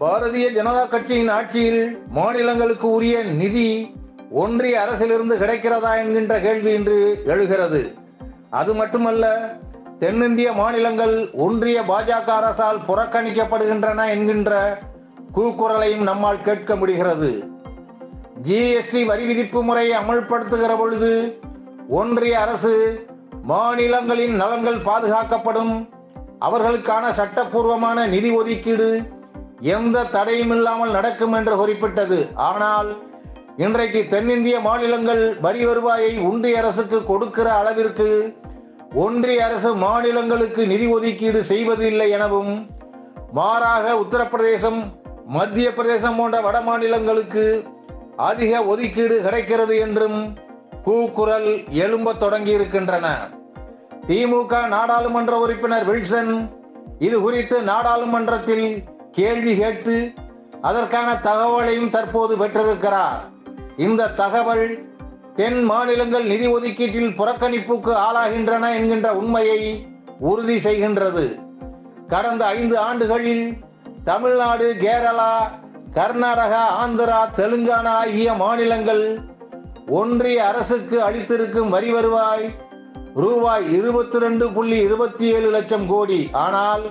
பாரதிய ஜனதா கட்சியின் ஆட்சியில் மாநிலங்களுக்கு உரிய நிதி ஒன்றிய அரசிலிருந்து கிடைக்கிறதா என்கின்ற கேள்வி இன்று எழுகிறது. அது மட்டுமல்ல தென்னிந்திய மாநிலங்கள் ஒன்றிய பாஜக அரசால் புறக்கணிக்கப்படுகின்றன என்கின்ற கூக்குரலையும் நம்மால் கேட்க முடிகிறது. ஜிஎஸ்டி வரி விதிப்பு முறையை அமல்படுத்துகிற பொழுது ஒன்றிய அரசு மாநிலங்களின் நலன்கள் பாதுகாக்கப்படும் அவர்களுக்கான சட்டப்பூர்வமான நிதி ஒதுக்கீடு எந்த தடையும் இல்லாமல் நடக்கும் என்று குறிப்பிட்டது. ஆனால் இன்றைக்கு தென்னிந்திய மாநிலங்கள் வரி வருவாயை ஒன்றிய அரசுக்கு கொடுக்கிற அளவிற்கு ஒன்றிய அரசு மாநிலங்களுக்கு நிதி ஒதுக்கீடு செய்வதில்லை எனவும் மாறாக உத்தரப்பிரதேசம் மத்திய பிரதேசம் போன்ற வட மாநிலங்களுக்கு அதிக ஒதுக்கீடு கிடைக்கிறது என்றும் கூக்குரல் எழும்பத் தொடங்கி இருக்கின்றன திமுக நாடாளுமன்ற உறுப்பினர் வில்சன் இது குறித்து நாடாளுமன்றத்தில் கேள்வி கேட்டு அதற்கான தகவலையும் தற்போது பெற்றிருக்கிறார். இந்த தகவல் தென் மாநிலங்கள் நிதி ஒதுக்கீட்டில் புறக்கணிப்புக்கு ஆளாகின்றன என்கின்ற உண்மையை உறுதி செய்கின்றது. கடந்த ஐந்து ஆண்டுகளில் தமிழ்நாடு கேரளா கர்நாடகா ஆந்திரா தெலுங்கானா ஆகிய மாநிலங்கள் ஒன்றிய அரசுக்கு அளித்திருக்கும் வரி வருவாய் ரூபாய் இருபத்தி ரெண்டு புள்ளி இருபத்தி ஏழு லட்சம் கோடி. ஆனால்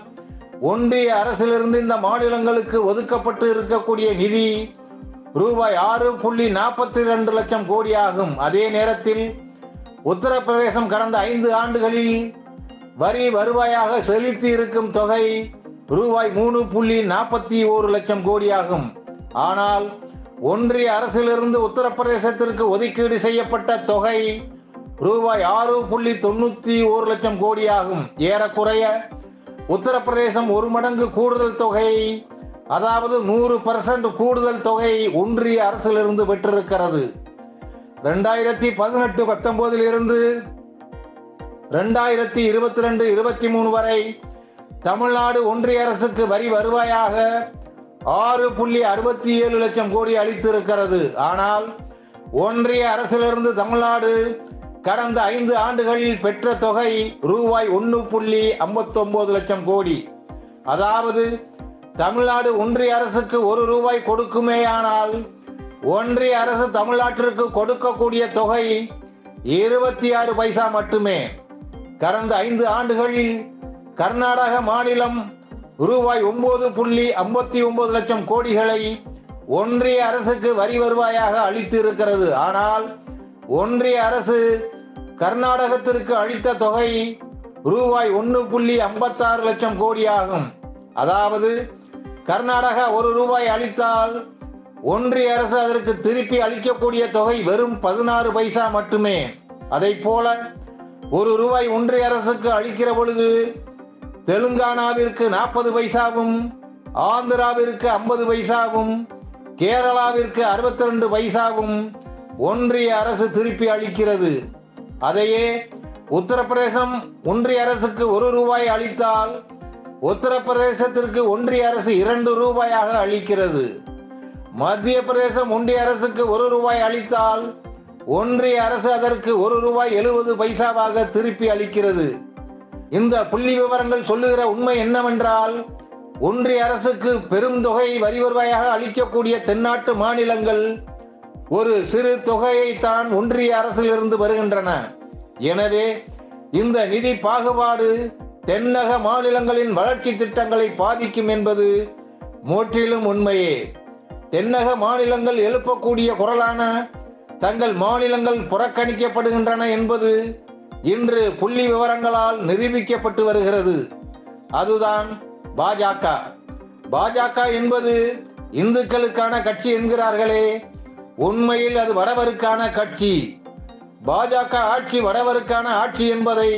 ஒன்றிய அரசிலிருந்து இந்த மாநிலங்களுக்கு ஒதுக்கப்பட்டு இருக்கக்கூடிய நிதி ரூபாய் ஆறு புள்ளி நாற்பத்தி ரெண்டு லட்சம் கோடி ஆகும் அதே நேரத்தில் உத்தரப்பிரதேசம் கடந்த ஐந்து ஆண்டுகளில் வரி வருவாயாக செலுத்தி இருக்கும் தொகை ரூபாய் மூணு புள்ளி நாற்பத்தி ஓரு லட்சம் கோடி ஆகும் ஆனால் ஒன்றிய அரசிலிருந்து உத்தரப்பிரதேசத்திற்கு ஒதுக்கீடு செய்யப்பட்ட தொகை ரூபாய் ஆறு புள்ளி தொண்ணூத்தி ஒரு லட்சம் கோடி ஆகும் ஏறக்குறைய உத்தரப்பிரதேசம் ஒரு மடங்கு கூடுதல் தொகை. அதாவது நூறு பர்சன்ட் கூடுதல் தொகை ஒன்றிய அரசிலிருந்து பெற்றிருக்கிறது. ரெண்டாயிரத்தி பதினெட்டு பத்தொன்பதில் இருந்து ரெண்டாயிரத்தி இருபத்தி ரெண்டு இருபத்தி மூணு வரை தமிழ்நாடு ஒன்றிய அரசுக்கு வரி வருவாயாக ஆறு புள்ளி அறுபத்தி ஏழு லட்சம் கோடி அளித்திருக்கிறது. ஆனால் ஒன்றிய அரசிலிருந்து தமிழ்நாடு கடந்த ஐந்து ஆண்டுகளில் பெற்ற தொகை ரூபாய் ஒன்று புள்ளி ஐம்பத்தொன்பது லட்சம் கோடி. அதாவது தமிழ்நாடு ஒன்றிய அரசுக்கு ஒரு ரூபாய் கொடுக்குமேயானால் ஒன்றிய அரசு தமிழ்நாட்டிற்கு கொடுக்கக்கூடிய தொகை இருபத்தி ஆறு பைசா மட்டுமே. கடந்த ஐந்து ஆண்டுகளில் கர்நாடக மாநிலம் ரூபாய் ஒன்பது புள்ளி ஐம்பத்தி ஒன்பது லட்சம் கோடிகளை ஒன்றிய அரசுக்கு வரி வருவாயாக அளித்து இருக்கிறது ஆனால் ஒன்றிய அரசு கர்நாடகத்திற்கு அளித்த தொகை ரூபாய் ஒன்று புள்ளி ஐம்பத்தாறு லட்சம் கோடி ஆகும் அதாவது கர்நாடகா ஒரு ரூபாய் அளித்தால் ஒன்றிய அரசு அதற்கு திருப்பி அளிக்கக்கூடிய தொகை வெறும் பதினாறு பைசா மட்டுமே. அதை போல ஒரு ரூபாய் ஒன்றிய அரசுக்கு அளிக்கிற பொழுது தெலுங்கானாவிற்கு நாற்பது பைசாவும் ஆந்திராவிற்கு ஐம்பது பைசாவும் கேரளாவிற்கு அறுபத்தி ரெண்டு பைசாவும் ஒன்றிய அரசு திருப்பி அளிக்கிறது. அதையே உத்தரப்பிரதேசம் ஒன்றிய அரசுக்கு ஒரு ரூபாய் அளித்தால் உத்தரப்பிரதேசத்திற்கு ஒன்றிய அரசு இரண்டு ரூபாயாக அளிக்கிறது. மத்திய பிரதேசம் ஒன்றிய அரசுக்கு ஒரு ரூபாய் அளித்தால் ஒன்றிய அரசு அதற்கு ஒரு ரூபாய் எழுபது பைசாவாக திருப்பி அளிக்கிறது. இந்த புள்ளி விவரங்கள் சொல்லுகிற உண்மை என்னவென்றால் ஒன்றிய அரசுக்கு பெரும் தொகை வரி வருவாயாக அளிக்கக்கூடிய தென்னாட்டு மாநிலங்கள் ஒரு சிறு தொகையை தான் ஒன்றிய அரசிலிருந்து வருகின்றன. எனவே இந்த நிதி பாகுபாடு தென்னக மாநிலங்களின் வளர்ச்சி திட்டங்களை பாதிக்கும் என்பது முற்றிலும் உண்மையே. தென்னக மாநிலங்கள் எழுப்பக்கூடிய குரலான தங்கள் மாநிலங்கள் புறக்கணிக்கப்படுகின்றன என்பது இன்று புள்ளி விவரங்களால் நிரூபிக்கப்பட்டு வருகிறது. அதுதான் பாஜக. பாஜக என்பது இந்துக்களுக்கான கட்சி என்கிறார்களே உண்மையில் அது வடவருக்கான கட்சி. பாஜக ஆட்சி வடவருக்கான ஆட்சி என்பதை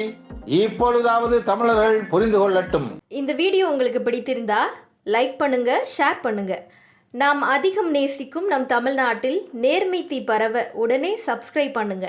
இப்பொழுதாவது தமிழர்கள் புரிந்து கொள்ளட்டும். இந்த வீடியோ உங்களுக்கு பிடித்திருந்தா லைக் பண்ணுங்க ஷேர் பண்ணுங்க. நாம் அதிகம் நேசிக்கும் நம் தமிழ்நாட்டில் நேர்மை தீ பரவ உடனே சப்ஸ்கிரைப் பண்ணுங்க.